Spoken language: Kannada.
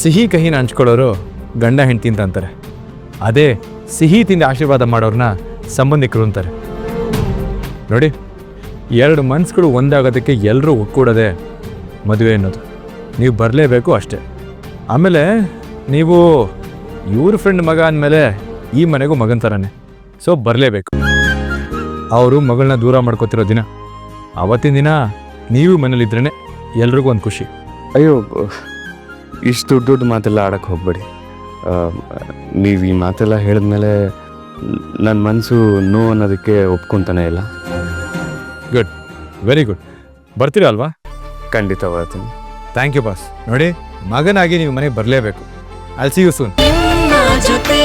ಸಿಹಿ ಕಹಿನ ಹಂಚ್ಕೊಳ್ಳೋರು ಗಂಡ ಹೆಂಡ್ತಿ ಅಂತ ಅಂತಾರೆ. ಅದೇ ಸಿಹಿ ತಿಂದು ಆಶೀರ್ವಾದ ಮಾಡೋರನ್ನ ಸಂಬಂಧಿಕರು ಅಂತಾರೆ. ನೋಡಿ, ಎರಡು ಮನ್ಸುಗಳು ಒಂದಾಗೋದಕ್ಕೆ ಎಲ್ಲರೂ ಒಕ್ಕೂಡೋದೆ ಮದುವೆ ಅನ್ನೋದು. ನೀವು ಬರಲೇಬೇಕು ಅಷ್ಟೇ. ಆಮೇಲೆ ನೀವು ಇವ್ರ ಫ್ರೆಂಡ್ ಮಗ ಅಂದಮೇಲೆ ಈ ಮನೆಗೂ ಮಗನ ಥರನೇ ಸೊ ಬರಲೇಬೇಕು. ಅವರು ಮಗಳನ್ನ ದೂರ ಮಾಡ್ಕೋತಿರೋ ದಿನ. ಅವತ್ತಿನ ದಿನ ನೀವು ಮನೇಲಿದ್ರೇ ಎಲ್ರಿಗೂ ಒಂದು ಖುಷಿ. ಅಯ್ಯೋ ಇಷ್ಟು ದೊಡ್ಡ ದೊಡ್ಡ ಮಾತೆಲ್ಲ ಆಡಕ್ಕೆ ಹೋಗ್ಬೇಡಿ. ನೀವು ಈ ಮಾತೆಲ್ಲ ಹೇಳಿದ್ಮೇಲೆ ನನ್ನ ಮನಸ್ಸು ನೋ ಅನ್ನೋದಕ್ಕೆ ಒಪ್ಕೊತಾನೆ ಇಲ್ಲ. ಗುಡ್ ವೆರಿ ಗುಡ್ ಬರ್ತೀರಾ ಅಲ್ವಾ? ಖಂಡಿತ ಬರ್ತೀನಿ. ಥ್ಯಾಂಕ್ ಯು ಬಾಸ್ ನೋಡಿ ಮಗನಾಗಿ ನೀವು ಮನೆಗೆ ಬರಲೇಬೇಕು. ಐ ಸಿ ಯು ಸೂನ್ ಜೊತೆ